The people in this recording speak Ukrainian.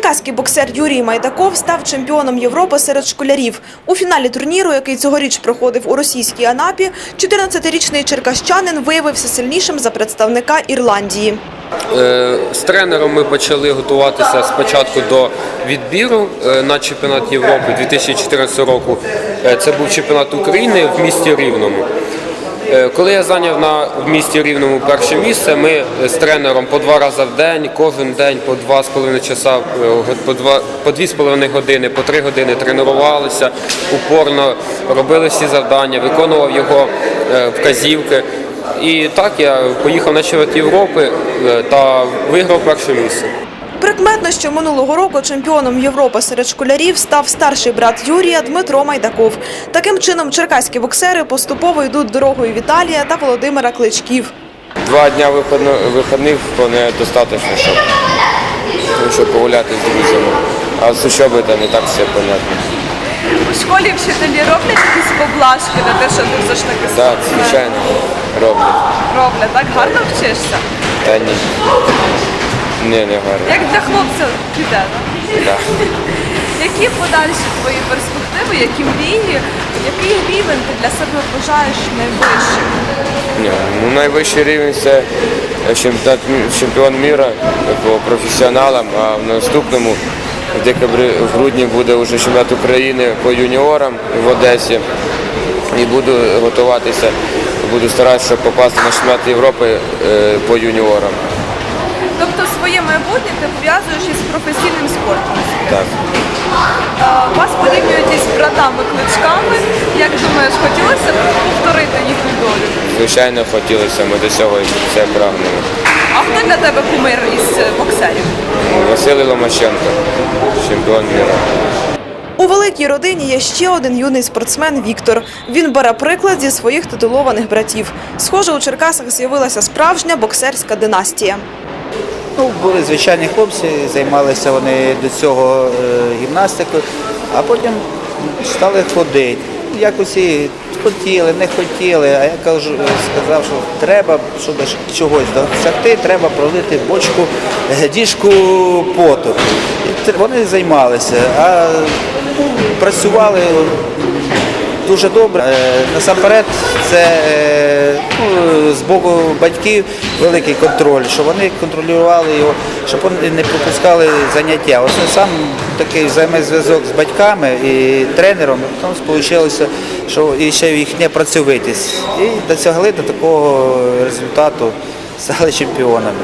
Черкаський боксер Юрій Майдаков став чемпіоном Європи серед школярів. У фіналі турніру, який цьогоріч проходив у російській Анапі, 14-річний черкащанин виявився сильнішим за представника Ірландії. Е, З тренером ми почали готуватися спочатку до відбіру е, на чемпіонат Європи 2014 року. Е, Це був чемпіонат України в місті Рівному. Е, Коли я зайняв на в місті Рівному перше місце, ми з тренером по два рази в день, кожен день по два з половиною часа, е, по два по дві з половиною години, по три години тренувалися упорно, робили всі завдання, виконував його е, вказівки. І так я поїхав на чемпіонат Європи та виграв перше місце. Прикметно, що минулого року чемпіоном Європи серед школярів став старший брат Юрія Дмитро Майдаков. Таким чином, черкаські боксери поступово йдуть дорогою Віталія та Володимира Кличків. Два дня виходно- вихідних вполне достатньо, щоб, щоб погуляти з друзями. А з учоби не так все понятно. У школі вчителі роблять якісь поблажки на те, що ти все ж таки Так, спортсмен? звичайно, роблять. роблять. Так гарно вчишся. Та ні. Ні, не гарно. Як для хлопця піде. так? Да. Які подальші твої перспективи, які мрії, який рівень ти для себе вважаєш найвищим? Ні, ну, найвищий рівень це чемпіонат чемпіон міра по професіоналам, а в наступному в декабрі, в грудні буде вже чемпіонат України по юніорам в Одесі. І буду готуватися, буду старатися, щоб попасти на чемпіонат Європи е, по юніорам. Тобто своє майбутнє ти пов'язуєш із професійним спортом. Так. Е, Вас порівнюють із братами-кличками. Як думаєш, хотілося б повторити їхню долю? Звичайно, хотілося, ми до цього все прагнули. А хто для тебе кумир із боксерів? Василий Ломаченко, чемпіон міра. У великій родині є ще один юний спортсмен Віктор. Він бере приклад зі своїх титулованих братів. Схоже, у Черкасах з'явилася справжня боксерська династія. Ну, були звичайні хлопці, займалися вони до цього е, гімнастикою, а потім стали ходити. Якось і хотіли, не хотіли, а я кажу, сказав, що треба, щоб чогось досягти, треба пролити бочку, е, діжку поту. І вони займалися, а ну, працювали дуже добре. Е, Насамперед, це ну, з боку батьків великий контроль, щоб вони контролювали його, щоб вони не пропускали заняття. Ось сам такий взаємозв'язок з батьками і тренером, потім вийшло, що і ще їхня працьовитість. І досягли до такого результату, стали чемпіонами.